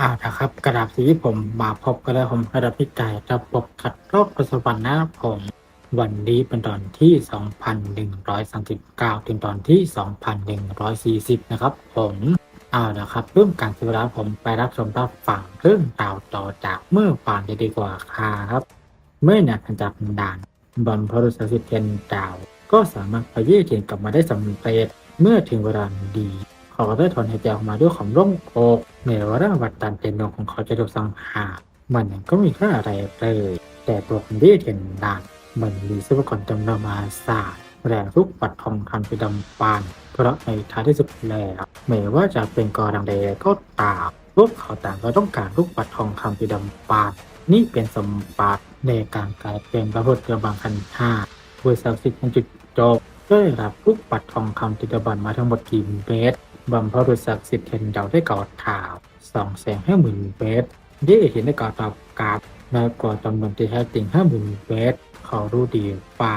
อ่านะครับ กระดาษสีผมมาพบกันแล้วผมกระดาษพิจัยระบบขัดลอกประสบการณ์นะครับผม วันนี้เป็นตอนที่ 2,139 ถึงตอนที่ 2,140 นะครับผมเอาละครับเริ่มการสื่อสารผมไปรับชมรับฟังเรื่องราวต่อจากเมื่อวานจะดีกว่าครับ เมื่อนักจากด่านบอมพรุษสิทธิ์เทนดาว ก็สามารถไปยืดเทียนกลับมาได้สำเร็จเมื่อถึงเวลาดี เขาก็ได้ถอนหายใจออกมาด้วยความโล่งอกในวาระวัดตันเต็นดวงของเขาจะถูกสังหารมันก็ไม่มีค่าอะไรเลย แต่ตัวของยืดเทียนด่านมันมีทรัพยากรจำนวนมหาศาลแรงทุกปัดทองคำสีดำปานเพราะในท้ายที่สุดแล้วไม่ว่าจะเป็นกอดังใดก็ตามพวกเขาต่างก็ต้องการลูกปัดทองคำสีดำปานนี่เป็นสมบัติในการกลายเป็นพระพุทธบางคันห้าบริษัทสิทธิ์จุดจบได้รับลูกปัดทองคำติดบันมาทั้งหมดกี่เมตร บัมพรุษศักดิ์สิทธิ์เทนเดาได้กอดข่าวสองแสนห้าหมื่นเมตรได้เห็นได้กอดตอบกราบมากกว่าจำนวนที่แท้จริงห้าหมื่นเมตรเขารู้ดีป่า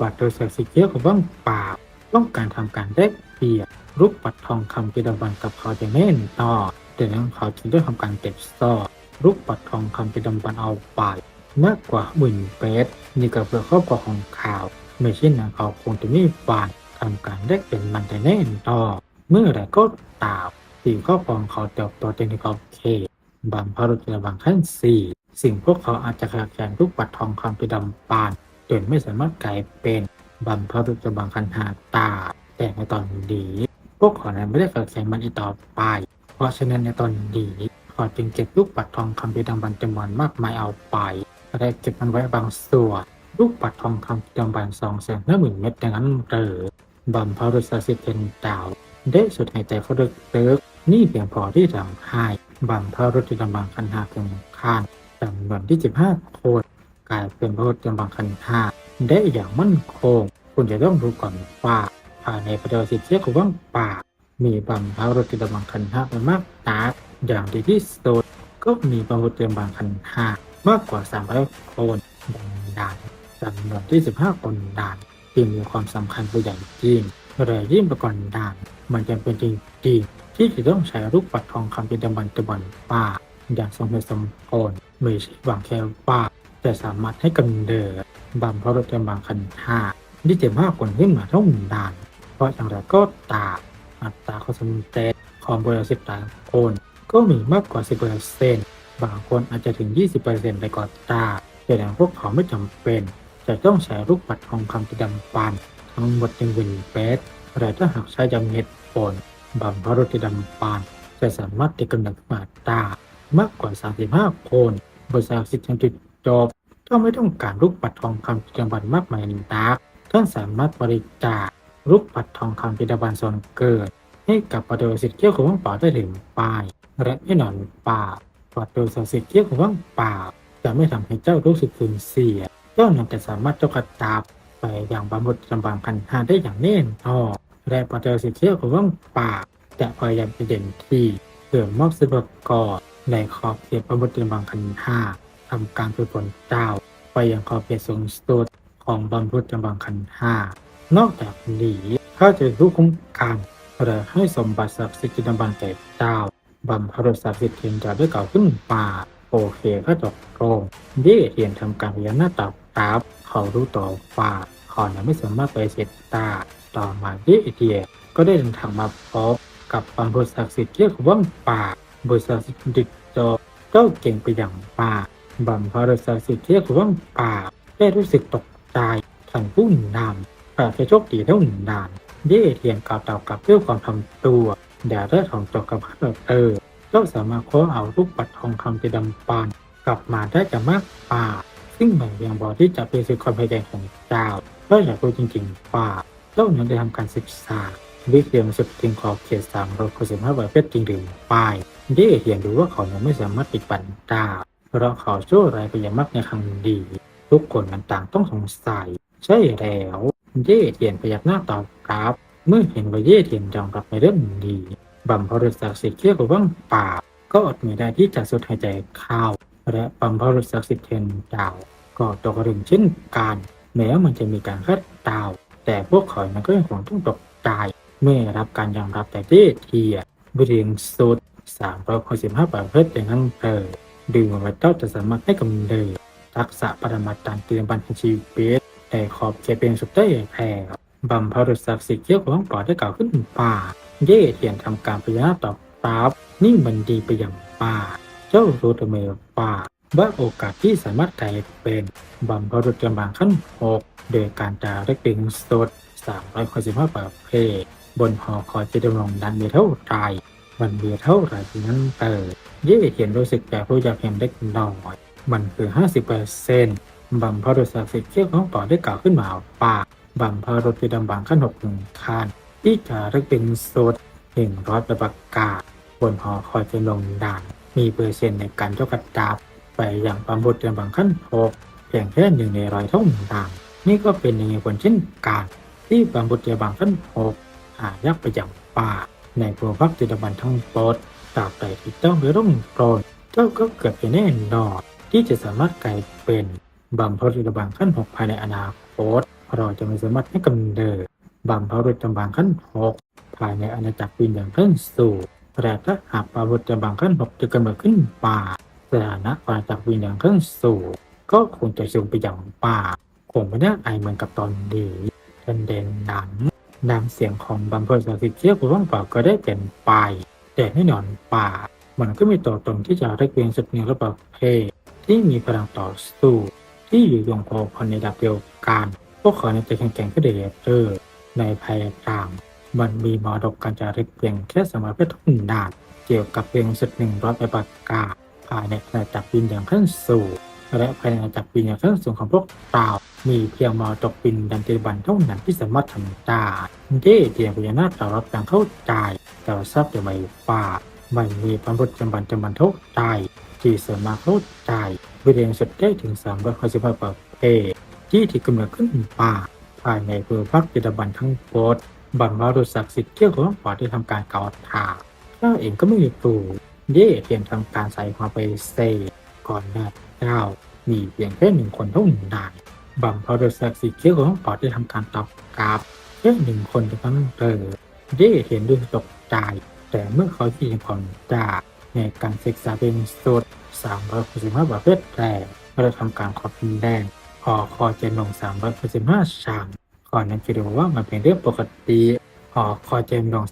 วัดโดยศักดิ์สิทธิ์เยอะกว่าบ้างป่าต้องการทำการได้เปรียบรูปปัดทองคำติดบันกับเขาอย่างแน่นต่อดังนั้นเขาจึงได้ทำการเก็บซ่อรูปปัดทองคำติดบันเอาไปมากกว่าหมื่นเมตรนี่ก็เพื่อครอบครัวของข่าวไม่เช่นนั้นเขาคงจะไม่ฟานทำการได้เป็นมันแต่แน่นต่อ เมื่อไรก็ตามสิ่งครอบครองเขาเติบโตเต็มที่ขอบเขตบางพารุษบางขั้นสี่สิ่งพวกเขาอาจจะขาดแคลนรูปปัดทองคำไปดำปานจนไม่สามารถกลายเป็นบัมพารุษบางคันหาตา แต่ในตอนนี้พวกเขานั้นไม่ได้ขาดแคลนมันอีกต่อไป เพราะฉะนั้นในตอนนี้เขาจึงเก็บลูกปัดทองคำไปดำบันจำนวนมากมายเอาไปและเก็บมันไว้บางส่วน ลูกปัดทองคำจำนวนสองแสนห้าหมื่นเม็ดดังนั้นเตอบัมพารุษสิทธิ์เป็นดาว ได้สุดหายใจเขาเลิกนี่เพียงพอที่ทำให้บัมพารุษที่กำลังคันหาเพียงข้านจำนวนที่15คนกลายเป็นพระพุทธบังคันหาได้อย่างมั่นคง คุณจะต้องรู้ก่อนว่าภายในประเทศสิทธิของว่างป่า มีบัมพารุษที่กำลังคันหาเป็นมากนักอย่างดีที่สุดก็มีพระพุทธบังคันหามากกว่า300คนดังนั้นจำนวนที่15คนด่านที่มีความสำคัญเป็นอย่างยิ่ง เลยยิ่งประกอบด่านมันจำเป็นจริงๆที่จะต้องใช้รูปปัดทองคำเป็นตะบันตะบันป่าอย่างสมเหตุสมผลไม่ใช่หวังแค่ว่าจะสามารถให้กำเนิดบำเพราะรถจำบางคันห้าที่จะมากกว่าขึ้นมาเท่าด่าน เพราะอย่างไรก็ตามอัตราความสำเร็จของบริษัทหลายคนก็มีมากกว่า 10%บางคนอาจจะถึง 20%ไปก่อนตาแต่อย่างพวกเขาไม่จำเป็น จะต้องใช้รูปปัดทองคำที่ดำปันดัมปัน เปสแต่ถ้าหากใช้จำเหตุผลบำเพราะรถที่ดำปันจะสามารถติดกำเนิดมาได้มากกว่า 35 คนบริษัทสิทธิ์จุดจบถ้าไม่ต้องการลูกปัดทองคำจังหวัดมากมายนักท่านสามารถบริจาคลูกปัดทองคำพิดบันส่วนเกิด ให้กับประโยชน์สิทธิ์เกี่ยวกับว่างป่าได้ถึงปลายและไม่นอนป่าประโยชน์สิทธิ์เกี่ยวกับว่างป่าจะไม่ทำให้เจ้ารู้สึกสูญเสีย เจ้านั้นจะสามารถเจ้ากระตาบ ไปอย่างบำรุงจำบางคันหาได้อย่างแน่นอนและประโยสิทธิ์เกี่ยวกับว่างป่าจะพยายามไปเด่นที่เพื่อมอบสิบกรในขอบเขตพระบุตรบางคันห้าทำการฝึกฝนเจ้า ไปยังขอบเขตสูงสุดของบรรพุทธบางคันห้านอกจากนี้ถ้าจะรู้คุ้มกันหรือให้สมบัติศักดิ์สิทธิ์ดำบันแก่เจ้าบัมพรุษศักดิ์สิทธิ์เทียนจะได้เก่าขึ้นป่าโอเคก็จบตรงเย่เทียนทำการพยานหน้าต่อ บรับเขารู้ต่อว่าเขายังไม่สามารถไปเสร็จตาต่อมาเย่เทียก็ได้เดินทางมาพบกับบัมพรุษศักดิ์สิทธิ์เรียกว่าป่าบริษัทดิกจอเจ้าเก่งไปอย่างป่าบัมพารุษสิทธิ์เรียกว่าป่าได้รู้สึกตกใจทันผู้นำแต่จะโชคดีเท่าหนานเย่เทียนกล่าวตอบกับเรื่องความทำตัวเดี๋ยวได้ทองจบกับเออเออเจ้าสามารถคว้าเอาลูกปัดทองคำที่ดำปานกลับมาได้จากมากป่า ซึ่งเหมือนยังบอกที่จะเป็นสิ่งความพยายามของเจ้าถ้าอยากรู้จริงๆป่าเจ้านั้นได้ทำการศึกษาวิเคราะห์สุดทิ้งขอบเขตสามร้อยสิบห้าประเภทจริงหรือไม่เย่เทียนรู้ว่าเขายังไม่สามารถปิดบันได้เพราะเขาชั่วร้ายไปอย่างมากในครั้งดีทุกคนมันต่างต้องสงสัย ใช่แล้วเย่เทียนพยักหน้าตอบรับ เมื่อเห็นว่าเย่เทียนยอมรับในเรื่องนี้บัมพอรุษศักดิ์สิทธิ์เกี่ยวกับว่างป่าก็อดไม่ได้ที่จะสุดหายใจเข้า และบัมพรุษศักสิทเทนดาว ก็ตกรึงเช่นกันแม้มันจะมีการคาดดาว แต่พวกเขานั้นก็ยังคงต้องตกใจเมื่อรับการยอมรับแต่เย่เทียบริงสุดสามร้อยหกสิบห้าประเภทอย่างนั้นเออดื่มไว้เจ้าจะสามารถให้กำเนิดทักษะปรมาจารย์เตรียมบันทึกชีวิตแต่ขอบเขตเป็นสุดได้แพ้บำเพ็ญศักสิทธิ์เกี่ยวกับปอดได้กล่าวขึ้นป่า เย่เทียนทำการพยานาตอบตรับนิ่งบันดีไปอย่างป่า เจ้ารู้ตัวเมป่าว่าโอกาสที่สามารถกลายเป็นบำเพ็ญจำบางขั้นหกโดยการจารึกเป็นสดสามร้อยสิบห้าประเภทบนหอคอยจะดำรงดันมีเท่าไรมันมีเท่าไหรนั้นเออเย่เทียนรู้สึกแบบผู้ยาเพียงเล็กน้อยมันคือห้าสิบเปอร์เซ็นต์บัมพรุษศักดิ์สิทธิ์เกี่ยวของป่อได้กล่าวขึ้นมาป่าบัมพรุษจะดำบางขั้นหกหนึ่งคันที่จะรึกเป็นสดหนึ่งร้อยประกาศบนหอคอยจะลงดัน มีเปอร์เซ็นต์ในการยกกระดับไปอย่างความบุตรบางขั้นหกเพียงแค่หนึ่งในร้อยเท่านั้นนี่ก็เป็นหนึ่งในผลเช่นกันที่ความบุตรบางขั้นหกหายักไปอย่างป่า ในภูมิภาคจิตบันทั้งปดตราบใดที่เจ้าไม่ร่มโปรดเจ้าก็เกิดเป็นแน่นอนที่จะสามารถกลายเป็นบัมพรุษบางขั้นหกภายในอนาคตเราจะไม่สามารถให้กำเนิดบัมพรุษบางขั้นหกภายในอาณาจักรวิญญาณขั้นสูง ต่ถ้าหากปราวุธจะบางขั้นหกจะกำเนิดขึ้นป่าสถานะอาณาจักวิญญาณขั้นสูงก็คงจะสูงไปอย่างป่า คงไม่น่าอายเหมือนกับตอนนี้ทันเด่นหนังนำเสียงของบัมเพลสสิเคียวกับว่างเปล่าก็ได้เป็นไป แต่แน่นอนป่า มันก็มีตัวตนที่จะเรียกเวียนสุดเหนือระบบเพศที่มีพลังต่อสู้ที่อยู่ยงโคคนในดับเดียวกันพวกเขาในใจแข็งแกร่งก็เดือดเออในภัยกลาง มันมีมรดกการจารึกเพียงแค่สมัยเพชรทุนดานเกี่ยวกับเพียงสุดหนึ่งร้อยไปประกาภายในอาณาจักรวิญญาณขั้นสูงและภายในอาณาจักรวิญญาณขั้นสูงของพวกเรามีเพียงมรดกปินดันติบันเท่านั้นที่สามารถทำได้เย่เทียมพญานาคต่อรับการเข้าใจแต่ทราบแต่ไม่ว่าไม่มีพระพุทธจำบันจำบันเท่าใดที่สามารถเข้าใจวิเรียนสุดได้ถึงสามร้อยห้าสิบห้าประเภทที่ที่กำเนิดขึ้นป่าภายในภูมิภาคจิตบันทั้งปด บัมมารุศักดิ์สิทธิ์เกี่ยวกับปอดที่ทำการเกาถาข้าเองก็ไม่มีตูเย่เพียงทำการใส่ความไปเซก่อนหน้าเจ้ามีเพียงแค่หนึ่งคนเท่านั้นบัมมารุศักดิ์สิทธิ์เกี่ยวกับปอดที่ทำการตอบกราบแค่หนึ่งคนเท่านั้นเออเย่เห็นด้วยตกใจแต่เมื่อเขาที่ยังผ่อนจากในการศึกษาเป็นสุด365ประเภทแรกก็ได้ทำการขอบคุณแดงพอคอเจนลง365ชาม ก่อนนั้นจะดูว่ามันเป็นเรื่องปกติหอคอยเจมลง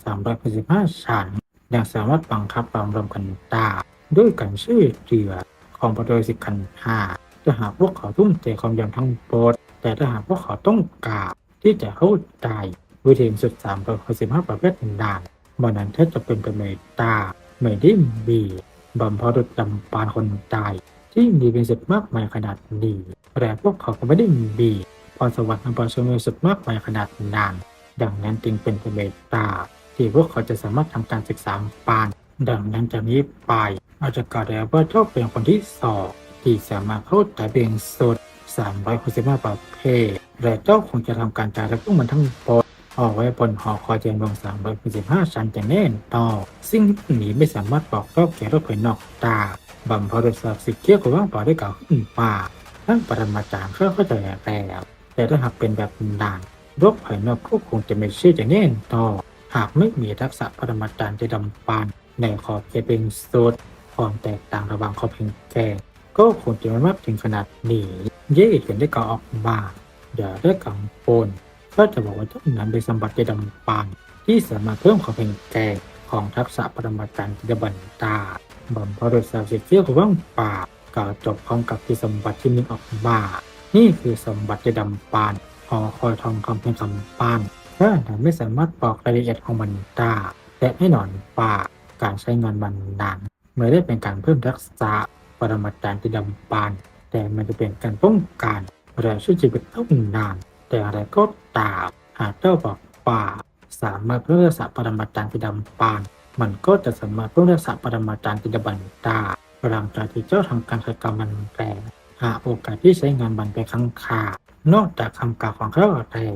365ชั้นยังสามารถบังคับความรวมกันได้ด้วยการช่วยเหลือของประโดยสิขันห้าถ้าหากพวกเขาทุ่มเทความยำทั้งปดแต่ถ้าหากพวกเขาต้องการที่จะเข้าใจวิธีสุด365ประเภทต่างๆมันนั้นแทบจะเป็นไปไม่ได้ไม่ได้มีบัมพอดุจจำปานคนตายที่มีเป็นสุดมากมายขนาดนี้แต่พวกเขาก็ไม่ได้มี พรสวรรค์อันประเสริฐสุดมากมายขนาดนั้นดังนั้นจึงเป็นไปเมตตา ที่พวกเขาจะสามารถทำการศึกษาปาน ดังนั้นจะนี้ไปอาจจะกล่าวได้ว่าเจ้าเป็นคนที่สองที่สามารถเข้าใจเบียงสด365ประเภทและเจ้าคงจะทำการจ่ายและพวกมันทั้งหมดเอาไว้บนหอคอยเจนลง365ชั้นจะแน่นต่อซึ่งหนีไม่สามารถบอกรอบแก่รถภายนอกตาบัมพอรศักดิ์สิทธิ์เกี่ยวกับว่างป่าได้กล่าวขึ้นป่าท่านปรมาจารย์เข้าใจแล้ว แต่ถ้าหากเป็นแบบนานโรคภายนอกก็คงจะไม่เชื่อจะแน่นต่อ หากไม่มีทักษะปรมาจารย์จะดำปานในขอบเขตเป็นโซดความแตกต่างระหว่างขอบเพียงแก่ก็คงจะไม่มากถึงขนาดนี้เย่เห็นได้ก่อออกมาอย่าได้กังวลก็จะบอกว่าเจ้านั้นเป็นสมบัติจะดำปานที่สามารถเพิ่มขอบเพียงแก่ของทักษะปรมาจารย์จะบันตาบัมพอรศักดิ์สิทธิ์เกี่ยวกับว่างป่ากล่าวจบพร้อมกับที่สมบัติที่มีออกมา นี่คือสมบัติดำปานหอคอยทองคำเป็นคำปานถ้าแต่ไม่สามารถบอกรายละเอียดของมันได้และแน่นอนว่าการใช้งานมันนานไม่ได้เป็นการเพิ่มทักษะปรมาจารย์ที่ดำปาน แต่มันจะเป็นการป้องกันและช่วยชีวิตต้องนาน แต่อะไรก็ตามหากเจ้าบอกว่า สามารถเพิ่มทักษะปรมาจารย์ที่ดำปาน มันก็จะสามารถเพิ่มทักษะปรมาจารย์ที่ดำบันได้หลังจากที่เจ้าทำการใช้กรรมมันแปล หาโอกาสที่ใช้งานมันไปครั้งคานอกจากคำกล่าวของเขาแล้ว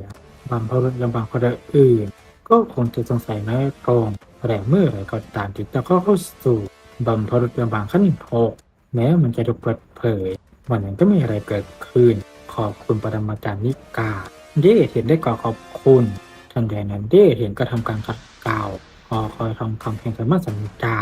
บางพรุษและบางคนอื่น ก็คงจะสงสัยน้อยตรงแต่เมื่อไรก็ตามที่เจ้าเข้าเข้าสู่บัมพรุษและบางขั้นหกแม้มันจะถูกเปิดเผยวันนั้นก็ไม่มีอะไรเกิดขึ้น ขอบคุณปรมาจารย์นิกาเดเห็นได้ก่อขอบคุณทันใดนั้นเดเห็นก็ทำการขัดเกลาขอคอยทองคำแห่งสมสัญญา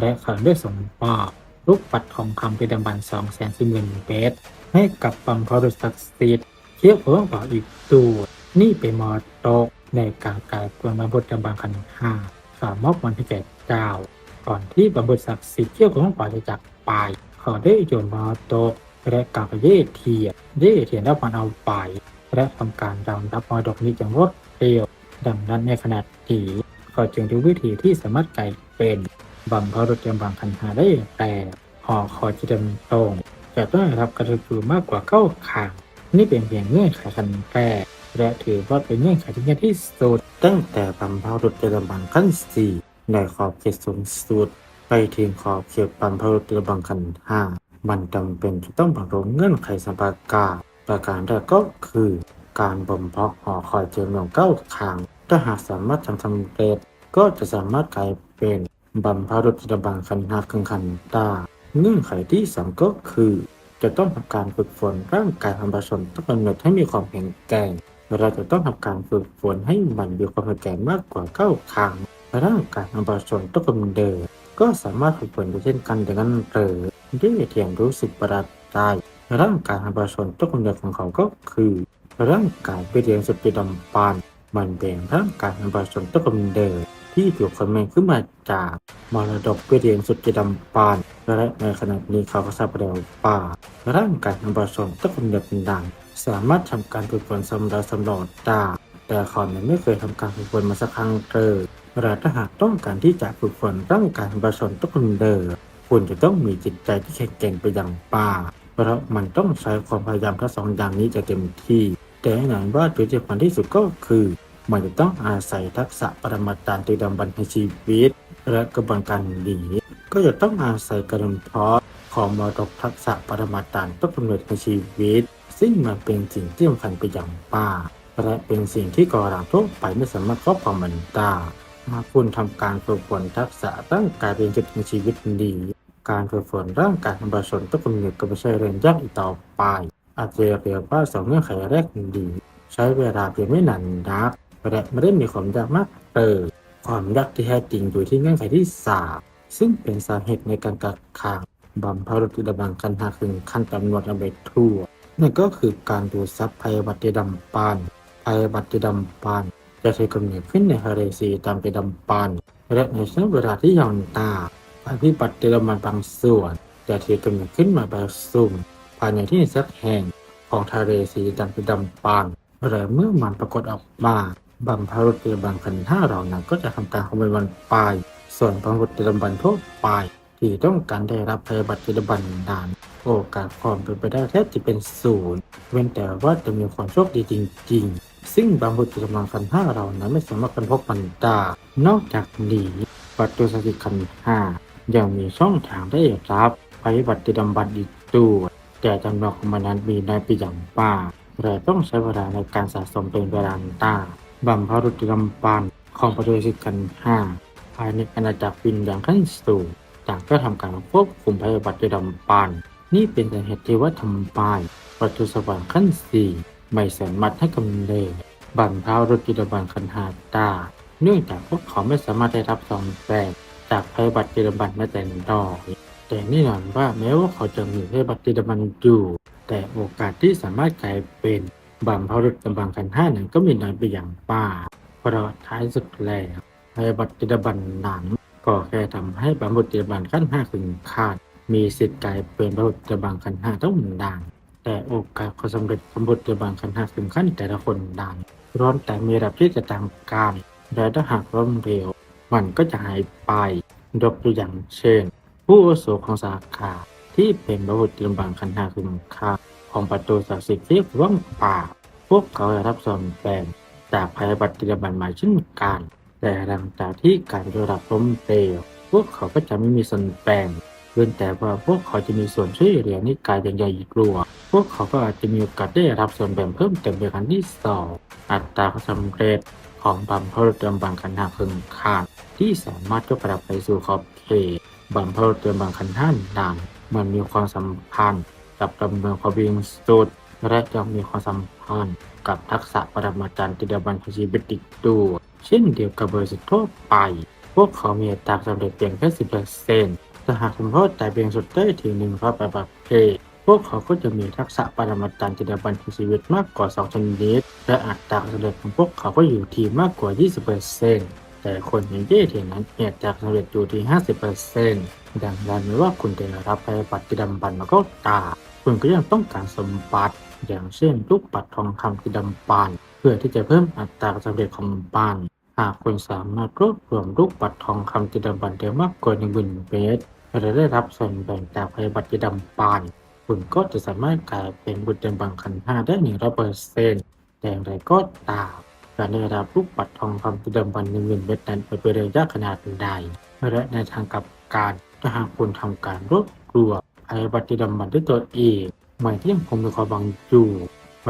และขอด้วยสมปอบ ลูกปัดทองคำเป็นดำบันสองแสนสี่หมื่นเบสให้กับบัมพอรุษศักสิทธิ์เทียบเพิ่มกว่าอีกตัวนี่เป็นมอโตกในการกายเป็นบัมพุทธดำบันขันห้าสามมอบวันที่แก่เจ้าก่อนที่บัมพุทธศักดิ์สิทธิ์เที่ยวของป่าจะจากไปขอได้โยนมอโตกและกาบเย่เทียเย่เทียนรับมันเอาไป และทำการรำรับมรดกนี้อย่างรวดเร็วดังนั้นในขณะนี้ก็จึงรู้วิธีที่สามารถไกลเป็น บัมพรุษยมบางคันหาได้แต่หอคอยจะดำตรงจะต้องรับกระตุ้นมากกว่าเก้าขางนี่เป็นเพียงเงื่อนไขคันแรกและถือว่าเป็นเงื่อนไขที่ยากที่สุดตั้งแต่บัมพรุษยมบางขั้นสี่ในขอบเขตสูงสุดไปถึงขอบเขตบัมพรุษยมบางคันห้ามันจำเป็นจะต้องบรรลุเงื่อนไขสัมปะกาประการแรกก็คือ การบ่มเพาะหอคอยเจริญเก้าครั้งถ้าหากสามารถทำสำเร็จก็จะสามารถกลายเป็น บัมพรุษบังคันนาคังคันตาเงื่อนไขที่สองก็คือ จะต้องทำการฝึกฝนร่างกายองประชาชนต้องกำหนดให้มีความแข็งแกร่งเราจะต้องทำการฝึกฝนให้มันมีความแข็งแกร่งมากกว่าเก้าครั้งร่างกายองประชาชนต้องกำเดิดก็สามารถฝึกฝนได้เช่นกันดังนั้นหรือได้เทียงรู้สึกประหลาดใจร่างกายองประชาชนต้นกำเนิดของเขาก็คือ ร่างกายไปเรียนสุดที่ดำปานมันเป็นร่างกายองประชาชนต้นกำเนิด ที่ถูกคอมเมนต์ขึ้นมาจากมรดกไปเรียนสุดที่ดำปาน และในขณะนี้เขาก็ทราบแล้วป่า ร่างกายของประชาชนต้นกำเนิดเป็นดัง สามารถทำการฝึกฝนสำหรับสำรวจได้แต่เขานั้นไม่เคยทำการฝึกฝนมาสักครั้งเลยและถ้าหากต้องการที่จะฝึกฝนร่างกายของประชาชนต้นกำเนิดคุณจะต้องมีจิตใจที่แข็งแกร่งไปอย่างป่า เพราะมันต้องใช้ความพยายามทั้งสองอย่างนี้จะเต็มที่ แต่อย่างว่าจุดที่สำคัญที่สุดก็คือ มันจะต้องอาศัยทักษะปรมาจารย์ตีดำบันในชีวิต และกระบวนการหนีก็จะต้องอาศัยการเพาะของมรดกทักษะปรมาจารย์ต้นกำเนิดในชีวิต ซึ่งมันเป็นสิ่งที่สำคัญไปอย่างป่าและเป็นสิ่งที่ก่อหลังทั่วไปไม่สามารถครอบครองมันได้หากคุณทำการฝึกฝนทักษะร่างกายเป็นจุดในชีวิตดี การฝึกฝนร่างกายของประชาชนต้องกำเนิดก็ไม่ใช่เรื่งยากอีกต่อไปอาจจะเรียกว่าสองเงื่อนไขแรกดี ใช้เวลาเพียงไม่นานนัก และไม่ได้มีความยากมากเติมความยากที่แท้จริงอยู่ที่เงื่อนไขที่สามซึ่งเป็นสาเหตุในการกักขังบัมพารุติดบังกันหาถึงขั้นตำรวจอเมริทั่วนั่นก็คือการดูดซับภัยบัติดำปานภัยบัติดำปานจะใช้กำเนิดขึ้นในทะเลซีตามไปดำปานและในช่วงเวลาที่ยาวนานภัยพิบัติเดมันบางส่วนจะถือกำเนิดขึ้นมาแบบสุ่มภายในที่สักแห่งของทะเลสีดำเป็นดำปานและเมื่อมันปรากฏออกมา บัมพารุตเดบันคันห้าเหล่านั้นก็จะทำการขโมยมันไปส่วนบัมพุตเดบันทั่วไปที่ต้องการได้รับภัยบัติเดบันนานโอกาสความเป็นไปได้แทบจะเป็นศูนย์เว้นแต่ว่าจะมีความโชคดีจริง ๆ ซึ่งบางบุตรกำลังคันห้าเรานั้นไม่สามารถค้นพบมันได้นอกจากนี้ประตูสถิคันห้ายังมีช่องทางได้รับภัยบัติดำบันอีกตัวแต่จำนวนของมันนั้นมีน้อยไปอย่างมากและต้องใช้เวลาในการสะสมเป็นเวลานาน บัมพารุติดำบันของประตูสถิตคันห้าภายในอาณาจักรวินอย่างขั้นสูงต่างก็ทำการควบคุมภัยบัติดำบันนี่เป็นสาเหตุที่ว่าทำไมประตูสวรรค์ขั้นสี่ไม่สามารถให้กำเนิดบัมพารุติดำบันคันหาได้เนื่องจากพวกเขาไม่สามารถได้รับซองแปลงจากภัยบัตรเยอรมันแม้แต่น้อยแต่แน่นอนว่าแม้ว่าเขาจะมีภัยบัตรเยอรมันอยู่ แต่โอกาสที่สามารถกลายเป็น บัมพรุษกำบังกันห้านั้นก็มีน้อยไปอย่างป้าเพราะท้ายสุดแล้วภัยบัตรเยอรมันนั้นก็แค่ทำให้บัมพารุษเยอรมันขั้นห้าถึงขาด มีสิทธิ์กลายเป็นบัมพารุษเยอรมันขั้นห้าต้องดังแต่โอกาสความสำเร็จบัมพารุษเยอรมันขั้นห้าถึงขั้นแต่ละคนดังร้อนแต่มีระดับที่จะต่างกันและถ้าหากล้มเหลวมันก็จะหายไปยกตัวอย่างเช่น ผู้อาวุโสของสาขาที่เป็นบรุษลำบางคันหาคุณค่า ของประตูศักดิ์สิทธิ์ที่ร่วงป่า พวกเขาได้รับส่วนแบ่งจากภัยบัติบันมาเช่นกัน แต่หลังจากที่การระดับล้มเหลวพวกเขาก็จะไม่มีส่วนแบ่งเว้นแต่ว่าพวกเขาจะมีส่วนช่วยเหลือนิกายอย่างใหญ่อีกลัว พวกเขาก็อาจจะมีโอกาสได้รับส่วนแบ่งเพิ่มเติมในครั้งที่สองอัตราความสำเร็จของบัมเพลเติมบางคันห้าเพิ่งขาดที่สามารถยกระดับไปสู่ขอบเขตบัมเพลเติมบางคันห้าดังมันมีความสัมพันธ์ กับดำเนินความวิ่งสุดและยังมีความสัมพันธ์กับทักษะปรมาจารย์ติดบันชีวิตติดตัวเช่นเดียวกับบริษัททั่วไป พวกเขามีอัตราสำเร็จเพียงแค่สิบเปอร์เซ็นต์แต่หากคุณพ่อแต่เพียงสุดได้ถึงหนึ่งพระประบัติเพศพวกเขาก็จะมีทักษะปรมาจารย์จิตบันทึกชีวิตมากกว่าสองชนิด และอัตราสำเร็จของพวกเขาก็อยู่ที่มากกว่า 20เปอร์เซ็นต์ แต่คนอย่างเย่เทียนนั้นมีอัตราสำเร็จอยู่ที่ 50เปอร์เซ็นต์ดังนั้นไม่ว่าคุณจะได้รับไปบัติจิตบันมาก็ตาคุณก็ยังต้องการสมบัติอย่างเช่นลูกปัดทองคำจิตบันเพื่อที่จะเพิ่มอัตราสำเร็จของบ้านหากคุณสามารถรวบรวมลูกปัดทองคำจิตบันได้มากกว่าหนึ่งหมื่นเมตรและได้รับส่วนแบ่งจากภัยบัตรจิตบันคุณก็จะสามารถกลายเป็นบุตรเดิมบังคันห้าได้หนึ่งร้อยเปอร์เซ็นต์แต่อย่างไรก็ตาม การได้รับลูกปัดทองคำจิตบันหนึ่งหมื่นเมตรนั้นเป็นไปได้ยากขนาดใดและในทางกลับการถ้าหากคุณทำการรวบรวมภัยบัตรจิตบันด้วยตัวเองหมายที่ยังคงมีความหวังอยู่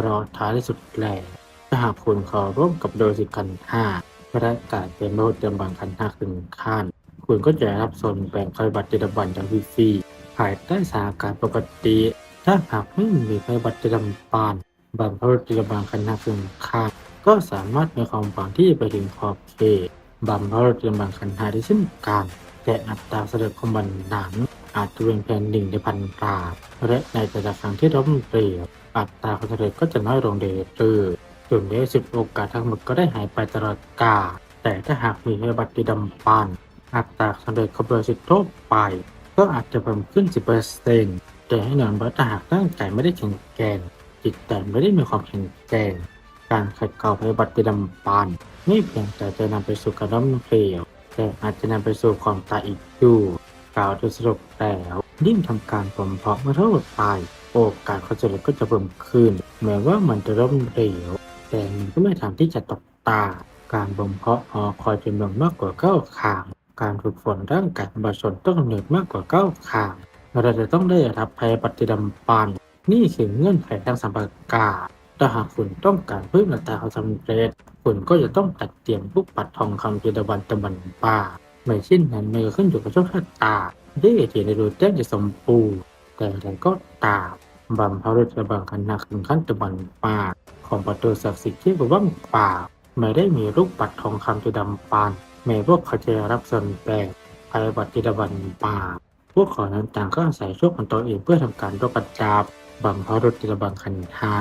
รอท้ายที่สุดแหล่ถ้าหากคุณข้าร่วมกับโดยสิคันห้าและการเป็นโรคจำบังคันหักถึงขั้นคุณก็จะรับส่วนแบ่งไฟบัตรจิตบันจากฟรีภายใต้สถานการณ์ปกติ ถ้าหากไม่มีไฟบัตรจิตบันบันพระจิตบังคันหักถึงขั้น ก็สามารถมีความหวังที่ไปถึงขอบเขตบัมพระจิตบังคันหาได้เช่นกันแต่อัตราเสด็จของบันนังอาจจะเป็นเพียงหนึ่งในพันตราและในแต่ละครั้งที่ล้มเปรียบอัตราการเสด็จก็จะน้อยลงเรื่อยๆส่วนในสิบโอกาสทั้งหมดก็ได้หายไปตลอดกาลแต่ถ้าหากมีให้บัตรที่ดำปันอัตราสำเร็จคอมเบอร์สิทธิ์ทั่วไป ก็อาจจะเพิ่มขึ้น 10%แต่ให้นอนว่าถ้าหากร่างกายไม่ได้แข็งแกร่งจิตใจไม่ได้มีความแข็งแกร่ง การขัดเกลาให้บัตรที่ดำปันไม่เพียงแต่จะนำไปสู่การล้มเหลวแต่อาจจะนำไปสู่ความตายอีกด้วยกล่าวโดยสรุปแล้วยิ่งทำการบ่มเพาะเมื่อเท่าไปโอกาสความสำเร็จก็จะเพิ่มขึ้นแม้ว่ามันจะล้มเหลวแต่มันก็ไม่ทางที่จะตกตา การบ่มเพาะหอคอยจำนวนมากกว่าเก้าขาง การฝึกฝนร่างกายบาชนต้องกำเนิดมากกว่าเก้าขาง เราจะต้องได้รับภัยปฏิดัมปันนี่คือเงื่อนไขทางสัมปกา ถ้าหากคุณต้องการเพิ่มอัตราความสำเร็จ คุณก็จะต้องตัดเตรียมลูกปัดทองคำจิตบันตะบันป่าไม่เช่นนั้นมันก็ขึ้นอยู่กับโชคชะตาได้ที่ในดูแจ้งจะสมบูรณ์แต่อะไรก็ตามบัมพารุตบังคันนักถึงขั้นตะบันป่าของประตูศักดิ์สิทธิ์ที่ว่างเปล่าไม่ได้มีรูปปัดทองคำจุดำปานแม้พวกเขาจะรับส่วนแบ่งภายบัตรจิตบันป่าพวกเขานั้นต่างก็อาศัยโช่วงของตัวเองเพื่อทำการรบประจับ บัมพารถจิตบังคันธา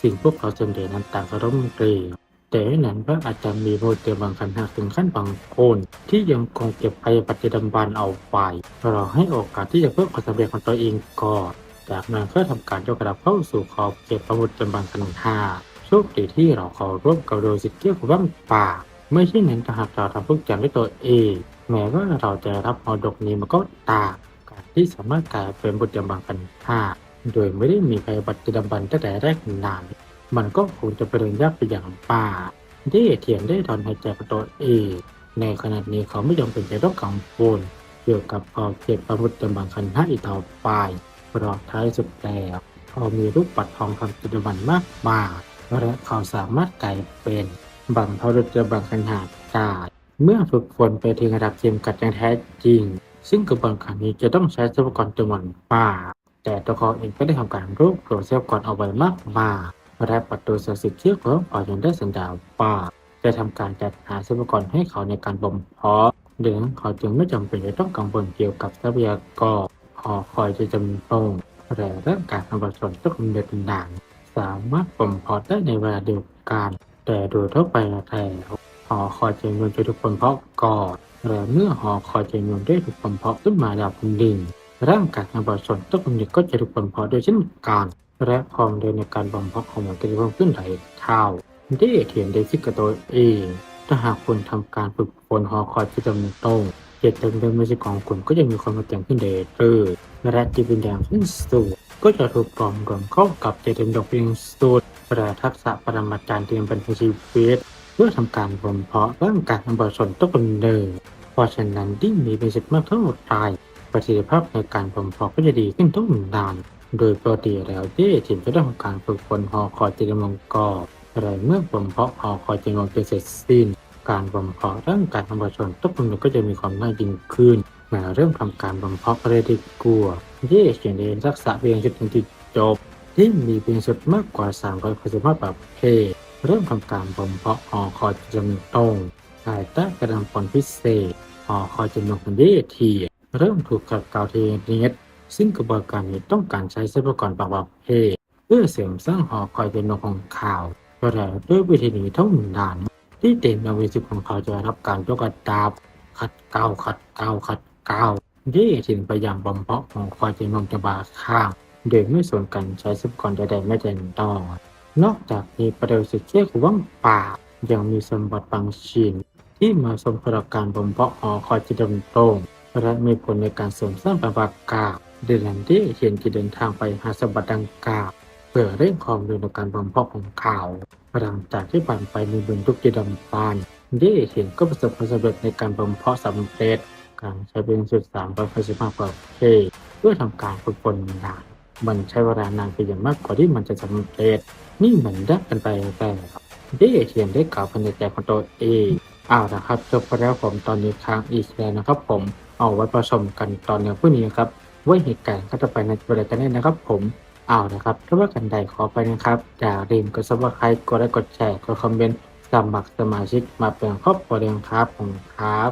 สิ่งพวกเขาส่วนใหญ่นั้นต่างก็ร่มเกลียวแต่นั้นพระอาจจะมีโมเดลบางคันหักถึงขั้นบางคนที่ยังคงเก็บภัยปฏิดัมบันเอาไว้รอให้โอกาสที่จะเพิ่มความสำเร็จของตัวเองก่อนจากนั้นก็ทำการยกระดับเข้าสู่ขอบเขตประมุตจำบังคันธาโชคดีที่เราเข้าร่วมกับโดยสิทธิ์เกี่ยวกับว่างป่าไม่ใช่นั้นถ้าหากเราทำทุกอย่างด้วยตัวเองแม้ว่าเราจะรับมรดกนี้มาก็ตามการที่สามารถกลายเป็นบุตรจำบังคันธา โดยไม่ได้มีภัยปฏิดัมบันตั้งแต่แรกนาน มันก็คงจะเป็นเรื่องยากไปอย่างป่าได้เถียงได้ถอนหายใจกับตัวเองในขณะนี้เขาไม่ยอมเป็นใจต้องกังวลเกี่ยวกับขอบเขตประมุตจำบังคันธาอีกต่อไปเพราะท้ายสุดแล้วเขามีรูปปัดทองคำปัจจุบันมากมายและเขาสามารถกลายเป็นบังพรุษบังคันหาได้เมื่อฝึกฝนไปถึงระดับเทียมกัดอย่างแท้จริง ซึ่งกระบวนการนี้จะต้องใช้ทรัพยากรจำนวนมาก แต่ตัวเขาเองก็ได้ทำการรวบรวมทรัพยากรเอาไว้มากมายและประตูศักดิ์สิทธิ์ที่เขาออกยังได้สัญญาว่าจะทำการจัดหาทรัพยากรให้เขาในการบ่มเพาะเดืองเขาจึงไม่จำเป็นจะต้องกังวลเกี่ยวกับทรัพยากรหอคอยจะจำต้องแต่ร่างกายของประชาชนต้องดำเนินด่านสามารถบ่มเพาะได้ในเวลาเดียวกัน แต่โดยทั่วไปแล้วหอคอยจะมีจะถูกบ่มเพาะก่อนและเมื่อหอคอยจะมีได้ถูกบ่มเพาะขึ้นมาดับหนึ่ง ร่างกายของประชาชนต้องดำเนินก็จะถูกบ่มเพาะโดยเช่นกัน และความเร็วในการบ่มเพาะของมันก็จะเพิ่มขึ้นหลายเท่าได้เทียนได้ซิกกับตัวเอง ถ้าหากคุณทำการฝึกฝนหอคอยที่จำเป็นต้งเจตจำเป็นไม่ใช่ของคุณก็จะมีความแข็งขึ้นเรื่อยๆและจิตวิญญาณขึ้นสูงก็จะถูกกล่อมรวมเข้ากับเจตจำเป็นเป็นสูตรและทักษะปรมาจารย์เตรียมเป็นชีวิตเพื่อทำการบ่มเพาะร่างกายของประชาชนต้องเป็นเดิมเพราะฉะนั้นยิ่งมีเป็นสิทธิ์มากเท่าไหร่ ประสิทธิภาพในการบ่มเพาะก็จะดีขึ้นทุกหนดาน โดยปกติแล้วที่ทีมจะต้องทำการฝึกฝนหอคอยจิตมังกรแต่เมื่อบ่มเพาะหอคอยจิตมังกรเสร็จสิ้น การบ่มเพาะร่างกายของประชาชนทุกคนก็จะมีความน่ายิงขึ้นมื่เริ่มทำการบ่มเพาะก็ได้ดีกลัวที่เขียนเรียนทักษะเพียงจุดหนึ่งที่จบที่มีเป็นสุดมากกว่า300คุณภาพแบบเพศเริ่มทำการบ่มเพาะหอคอยจิตมังตรงภายใต้กระดานผลพิเศษหอคอยจำนวนคนเยที เริ่มถูกขัดเกลาทีนิดซึ่งกระบวนการนี้ต้องการใช้ทรัพยากรบางประเภทเพื่อเสริมสร้างหอคอยจำนวนของข่าวแต่ด้วยวิธีนี้เทั้งหมดด่าน ที่เต็มในวิสิของเขาจะรับการยกระดับขัดเกลาขัดเกลาขัดเกลาเย่ถึงพยายามบำเพาะของคอยจำนวนจะบาข้างโดยไม่สนกันใช้ทรัพยากรใดๆไม่เต็มต่อนอกจากนี้ประเดี๋ยวสิเชื่อว่างป่ายังมีสมบัติบางชิ้นที่มาสมพลการบ่มเพาะหอคอยจะดำรง และมีผลในการเสริมสร้างประวัติกาเดลันดี้เห็นที่เดินทางไปหาสมบัติดังกล่าวเพื่อเร่งความเร็วในการบ่มเพาะของเขาหลังจากที่ผ่านไปในเบืองทุกที่ดำปานเย่เห็นก็ประสบความสำเร็จในการบ่มเพาะสำเร็จการใช้เป็นสุดสามประสิทธิภาพประเภทเพื่อทำการฝึกฝนนานมันใช้เวลานานไปอย่างมากกว่าที่มันจะสำเร็จนี่เหมือนได้กันไปแต่เย่เขียนได้กล่าวภายในใจของตัวเองเอาละครับจบไปแล้วผมตอนนี้ค้างอีกแล้วนะครับผม เอาไว้ประชมกันตอนในพรุ่งนี้ครับว่าเหตุการณ์ก็จะไปในประเด็นกันแน่นะครับ ผมเอานะครับถ้าว่ากันใดขอไปนะครับอย่าลืมกดซับสไครต์กดไลค์กดแชร์กดคอมเมนต์สมัครสมาชิกมาเป็นครอบครัวเดียวครับผมครับ